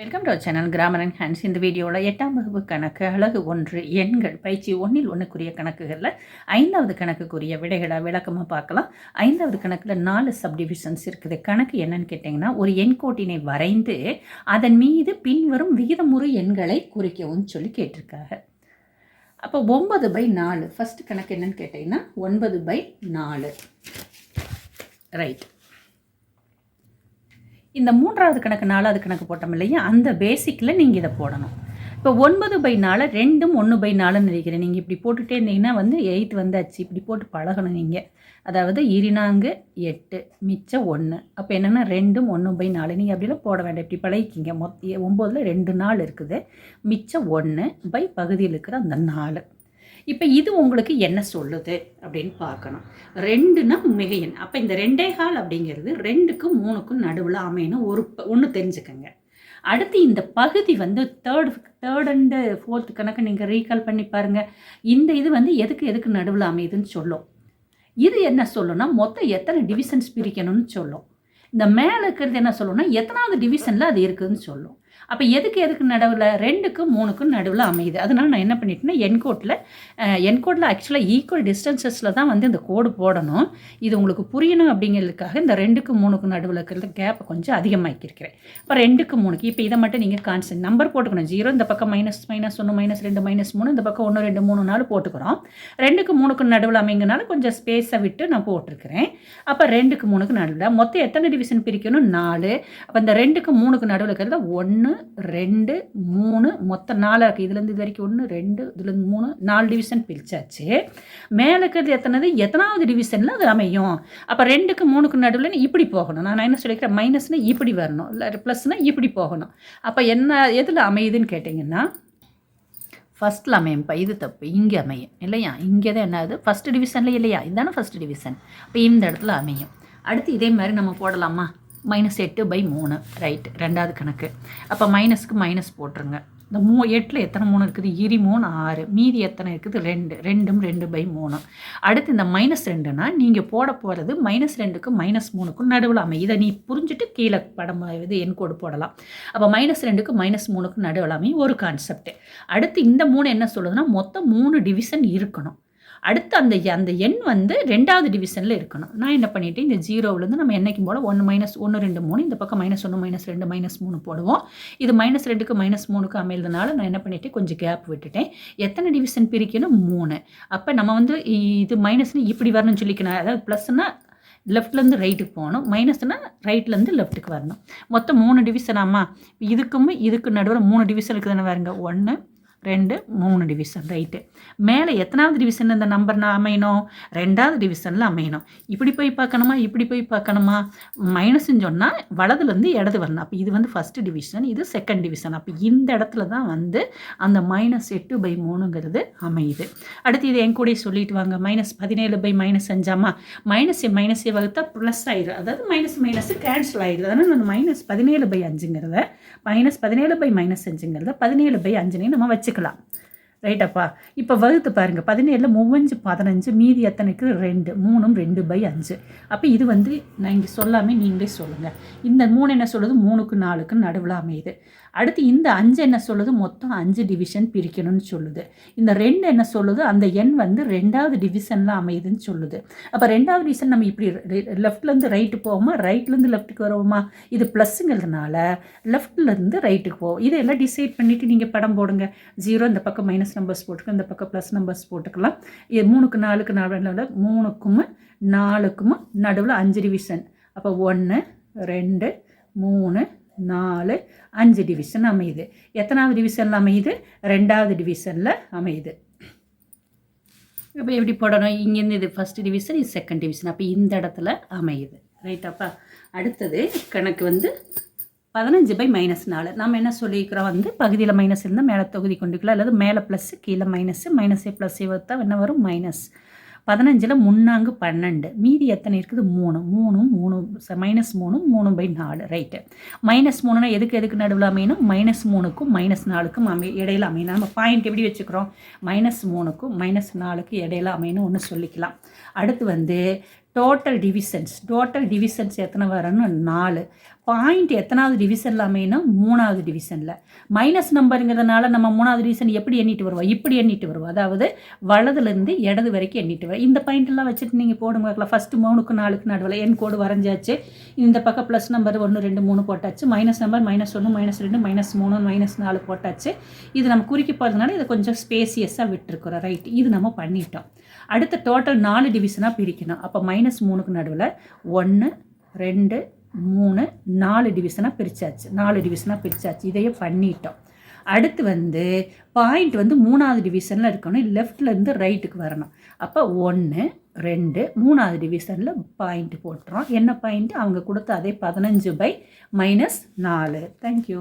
Welcome to channel grammar and hands இந்த வீடியோவில் எட்டாம் வகுப்பு கணக்கு அழகு ஒன்று எண்கள் பயிற்சி ஒன்றில் ஒன்றுக்குரிய கணக்குகளில் ஐந்தாவது கணக்குக்குரிய விடைகளை விளக்கமாக பார்க்கலாம். ஐந்தாவது கணக்கில் நாலு சப்டிவிஷன்ஸ் இருக்குது. கணக்கு என்னன்னு கேட்டிங்கன்னா ஒரு எண் கோட்டினை வரைந்து அதன் மீது பின்வரும் விகிதமுறு எண்களை குறிக்கவும் சொல்லி கேட்டிருக்காங்க. அப்போ ஒன்பது பை நாலு ஃபஸ்ட்டு கணக்கு என்னன்னு கேட்டிங்கன்னா ஒன்பது பை நாலு. ரைட் இந்த மூன்றாவது கணக்கு நாலாவது கணக்கு போட்டோம் இல்லையா? அந்த பேசிக்கில் நீங்கள் இதை போடணும். இப்போ ஒன்பது பை நாலு ரெண்டும் ஒன்று பை நாலுன்னு நினைக்கிறேன். நீங்கள் இப்படி போட்டுகிட்டே இருந்தீங்கன்னா வந்து எயிட் வந்தாச்சு. இப்படி போட்டு பழகணும் நீங்கள் அதாவது இருநான்கு எட்டு மிச்சம் ஒன்று அப்போ என்னென்னா ரெண்டும் ஒன்று பை நாலு. நீங்கள் அப்படிலாம் போட வேண்டாம். இப்படி பழகிக்கிங்க. மொத்த ஒம்போதில் ரெண்டு நாள் இருக்குது. மிச்சம் ஒன்று பை பகுதியில் இருக்கிற அந்த நாலு. இப்போ இது உங்களுக்கு என்ன சொல்லுது அப்படின்னு பார்க்கணும். ரெண்டுனா மிகையன் அப்போ இந்த ரெண்டே கால் அப்படிங்கிறது ரெண்டுக்கும் மூணுக்கும் நடுவில் அமையணும். ஒரு ஒன்று தெரிஞ்சுக்கங்க. அடுத்து இந்த பகுதி வந்து தேர்ட் தேர்ட் அண்டு ஃபோர்த் கணக்கு நீங்கள் ரீகால் பண்ணி பாருங்கள் இந்த இது வந்து எதுக்கு எதுக்கு நடுவில் அமையுதுன்னு சொல்லும். இது என்ன சொல்லும்னா மொத்தம் எத்தனை டிவிஷன்ஸ் பிரிக்கணும்னு சொல்லும். இந்த மேலே இருக்கிறது என்ன சொல்லணும்னா எத்தனாவது டிவிஷனில் அது இருக்குதுன்னு சொல்லும். அப்போ எதுக்கு எதுக்கு நடுவில் ரெண்டுக்கும் மூணுக்கும் நடுவில் அமையுது? அதனால் நான் என்ன பண்ணிட்டேன்னா என்கோட்டில் என்கோட்டில் ஆக்சுவலாக ஈக்குவல் டிஸ்டன்சஸில் தான் வந்து இந்த கோடு போடணும். இது உங்களுக்கு புரியணும் அப்படிங்கிறதுக்காக இந்த ரெண்டுக்கு மூணுக்கு நடுவில் இருக்கிற கேப்பை கொஞ்சம் அதிகமாக்கியிருக்கிறேன். இப்போ ரெண்டுக்கு மூணுக்கு இப்போ இதை மட்டும் நீங்கள் கான்சன்ட் நம்பர் போட்டுக்கணும். ஜீரோ இந்த பக்கம் மைனஸ் மைனஸ் ஒன்று மைனஸ் ரெண்டு மைனஸ் மூணு இந்த பக்கம் ஒன்று ரெண்டு மூணு நாலு போட்டுக்கிறோம். ரெண்டுக்கு மூணுக்கு நடுவில் அமைங்கனால கொஞ்சம் ஸ்பேஸை விட்டு நான் போட்டிருக்கிறேன். அப்போ ரெண்டுக்கு மூணுக்கு நடுவில் மொத்தம் எத்தனை டிவிஷன் பிரிக்கணும்? நாலு. அப்போ இந்த ரெண்டுக்கு மூணுக்கு நடுவில் இருக்கிறத ஒன்று ரெண்டு மூணு மொத்தம் நாலாக இருக்குது இதுலேருந்து இது வரைக்கும் ஒன்று ரெண்டு இதுலேருந்து மூணு நாலு டிவிஷன் பிரிச்சாச்சு. மேலே இருக்கிறது எத்தனது? எத்தனாவது டிவிஷனில் அது அமையும். அப்போ ரெண்டுக்கு மூணுக்கு நடுவில் இப்படி போகணும். நான் என்ன சொல்லிக்கிறேன்? மைனஸ்னால் இப்படி வரணும். இல்லை ப்ளஸ்னால் இப்படி போகணும். அப்போ என்ன எதில் அமையுதுன்னு கேட்டிங்கன்னா ஃபஸ்ட்டில் அமையும்ப்பா இது தப்பு. இங்கே அமையும். இல்லையா? இங்கே தான் என்னது ஃபஸ்ட்டு டிவிஷனில் இல்லையா? இதுதானே ஃபஸ்ட்டு டிவிஷன் இப்போ இந்த இடத்துல அமையும். அடுத்து இதே மாதிரி நம்ம போடலாமா? மைனஸ் எட்டு பை மூணு. ரைட் ரெண்டாவது கணக்கு. அப்போ மைனஸ்க்கு மைனஸ் போட்டுருங்க. இந்த மூ எட்டில் எத்தனை மூணு இருக்குது? இரி மூணு ஆறு. மீதி எத்தனை இருக்குது? ரெண்டு. ரெண்டும் ரெண்டு பை மூணு. அடுத்து இந்த மைனஸ் ரெண்டுனா நீங்கள் போட போகிறது மைனஸ் ரெண்டுக்கும் மைனஸ் மூணுக்கும் நடுவில் அமை இதை நீ புரிஞ்சுட்டு கீழே படம் இது என் கோடு போடலாம். அப்போ மைனஸ் ரெண்டுக்கும் மைனஸ் மூணுக்கும் நடுவில் அமை ஒரு கான்செப்ட் அடுத்து இந்த மூணு என்ன சொல்லுதுன்னா மொத்தம் மூணு டிவிஷன் இருக்கணும். அடுத்து அந்த அந்த எண் வந்து ரெண்டாவது டிவிஷனில் இருக்கணும். நான் என்ன பண்ணிட்டேன்? இந்த ஜீரோவிலேருந்து நம்ம என்னைக்கும் போல் ஒன்று மைனஸ் ஒன்று ரெண்டு மூணு இந்த பக்கம் மைனஸ் ஒன்று மைனஸ் ரெண்டு மைனஸ் மூணு போடுவோம். இது மைனஸ் ரெண்டுக்கு மைனஸ் மூணுக்கு அமைகிறதுனால நான் என்ன பண்ணிட்டேன்? கொஞ்சம் கேப் விட்டுட்டேன். எத்தனை டிவிஷன் பிரிக்கணும்? மூணு. அப்போ நம்ம வந்து இது மைனஸ்னு இப்படி வரணும்னு சொல்லிக்கணும். அதாவது ப்ளஸ்னால் லெஃப்ட்லேருந்து ரைட்டுக்கு போகணும். மைனஸ்னால் ரைட்லேருந்து லெஃப்ட்டுக்கு வரணும். மொத்தம் மூணு டிவிஷனாமா இதுக்கும் இதுக்கு நடுவில் மூணு டிவிஷன் இருக்குதுன்னு பாருங்க. ஒன்று ரெண்டு மூணு டிவிஷன் ரைட்டு மேலே எத்தனாவது டிவிஷன் இந்த நம்பர் நான் அமையணும்? ரெண்டாவது டிவிஷனில் அமையணும். இப்படி போய் பார்க்கணுமா? இப்படி போய் பார்க்கணுமா? மைனஸ்ன்னு சொன்னால் வலதுலேருந்து இடது வரணும். அப்போ இது வந்து ஃபஸ்ட்டு டிவிஷன் இது செகண்ட் டிவிஷன் அப்போ இந்த இடத்துல தான் வந்து அந்த மைனஸ் எட்டு பை மூணுங்கிறது அமையுது. அடுத்து இது என் கூட சொல்லிட்டு வாங்க. மைனஸ் பதினேழு பை மைனஸ் அஞ்சாமா மைனஸ் மைனஸே வகுத்தா ப்ளஸ் ஆயிடும் அதாவது மைனஸ் மைனஸ் கேன்சல் ஆயிடுது அதனால் நான் மைனஸ் பதினேழு பை அஞ்சுங்கிறத மைனஸ் பதினேழு பை மைனஸ் அஞ்சுங்கிறத பதினேழு பை அஞ்சுனே நம்ம வச்சு வச்சுக்கலாம் ரைட்டப்பா இப்போ வகுத்து பாருங்கள் பதினேழில் மூவஞ்சு பதினஞ்சு மீதி எத்தனைக்கு? ரெண்டு. மூணும் ரெண்டு பை அஞ்சு. அப்போ இது வந்து நான் இங்கே சொல்லாமல் நீங்களே சொல்லுங்கள் இந்த மூணு என்ன சொல்லுது? மூணுக்கு நாலுக்கு நடுவில் அமையுது. அடுத்து இந்த அஞ்சு என்ன சொல்லுது? மொத்தம் அஞ்சு டிவிஷன் பிரிக்கணும்னு சொல்லுது. இந்த ரெண்டு என்ன சொல்லுது? அந்த எண் வந்து ரெண்டாவது டிவிஷனில் அமையுதுன்னு சொல்லுது. அப்போ ரெண்டாவது டிவிஷன் நம்ம இப்படி லெஃப்ட்லேருந்து ரைட்டு போவோமா? ரைட்லேருந்து லெஃப்ட்டுக்கு வருவோமா? இது ப்ளஸ்ஸுங்கிறதுனால லெஃப்ட்லேருந்து ரைட்டுக்கு போவோம். இதெல்லாம் டிசைட் பண்ணிவிட்டு நீங்கள் படம் போடுங்க. ஜீரோ இந்த பக்கம் மைனஸ் நம்பர்ஸ் போட்டுக்கலாம். இந்த பக்கம் ப்ளஸ் நம்பர்ஸ் போட்டுக்கலாம். இது மூணுக்கு நாலுக்கு நடுவில் மூணுக்கும் நாலுக்கும் நடுவில் அஞ்சு டிவிஷன் அப்போ ஒன்று ரெண்டு மூணு நாலு அஞ்சு டிவிஷன் அமையுது. எத்தனாவது டிவிஷனில் அமையுது? ரெண்டாவது டிவிஷனில் அமையுது. இப்போ எப்படி போடணும்? இங்கேருந்து இது ஃபஸ்ட் டிவிஷன் இது செகண்ட் டிவிஷன் அப்போ இந்த இடத்துல அமையுது. ரைட்டாப்பா அடுத்தது கணக்கு வந்து பதினஞ்சு பை மைனஸ் நாலு. நம்ம என்ன சொல்லியிருக்கிறோம் வந்து பகுதியில் மைனஸ் இருந்தால் மேலே தொகுதி கொண்டுக்கலாம். அல்லது மேலே ப்ளஸ்ஸு கீழே மைனஸு மைனஸே ப்ளஸ் வச்சா என்ன வரும்? மைனஸ் பதினஞ்சில் முன்னாங்கு பன்னெண்டு. மீதி எத்தனை இருக்குது? மூணு. மூணும் மூணு மைனஸ் மூணு மூணு பை நாலு. ரைட்டு மைனஸ் மூணுனா எதுக்கு எதுக்கு நடுவில் அமையணும்? மைனஸ் மூணுக்கும் மைனஸ் நாலுக்கும் அமை இடையில அமையணும். நம்ம பாயிண்ட் எப்படி வச்சுக்கிறோம்? மைனஸ் மூணுக்கும் மைனஸ் நாலுக்கும் இடையில அமையணும் ஒன்று சொல்லிக்கலாம். அடுத்து வந்து டோட்டல் டிவிஷன்ஸ் டோட்டல் டிவிஷன்ஸ் எத்தனை வரணும் நாலு. பாயிண்ட் எத்தனாவது டிவிஷனில் அமையணும் மூணாவது டிவிஷனில் மைனஸ் நம்பருங்கிறதுனால நம்ம மூணாவது டிவிஷன் எப்படி எண்ணிட்டு வருவோம் இப்படி எண்ணிட்டு வருவோம் அதாவது வலதுலேருந்து இடது வரைக்கும் எண்ணிட்டு வரும் இந்த பாயிண்ட்லாம் வச்சுட்டு நீங்கள் போடுங்க. பார்க்கலாம் ஃபஸ்ட்டு மூணுக்கு நாலுக்கு நடுவில் என் கோடு வரைஞ்சாச்சு. இந்த பக்கம் ப்ளஸ் நம்பர் ஒன்று ரெண்டு மூணு போட்டாச்சு. மைனஸ் நம்பர் மைனஸ் ஒன்று மைனஸ் ரெண்டு மைனஸ் மூணு மைனஸ் நாலு போட்டாச்சு. இது நம்ம குறிக்க போகிறதுனால இதை கொஞ்சம் ஸ்பேசியஸாக விட்டுருக்குறோம். ரைட் இது நம்ம பண்ணிட்டோம். அடுத்த டோட்டல் நாலு டிவிஷனாக பிரிக்கணும். அப்போ மைனஸ் மூணுக்கு நடுவில் ஒன்று ரெண்டு மூணு நாலு டிவிஷனாக பிரித்தாச்சு நாலு டிவிஷனாக பிரித்தாச்சு இதையே பண்ணிட்டோம். அடுத்து வந்து பாயிண்ட் வந்து மூணாவது டிவிஷனில் இருக்கணும். லெஃப்ட்லேருந்து ரைட்டுக்கு வரணும். அப்போ ஒன்று ரெண்டு மூணாவது டிவிஷனில் பாயிண்ட் போட்டுறோம். என்ன பாயிண்ட் அவங்க கொடுத்த அதே பதினஞ்சு பை மைனஸ் நாலு. தேங்க்யூ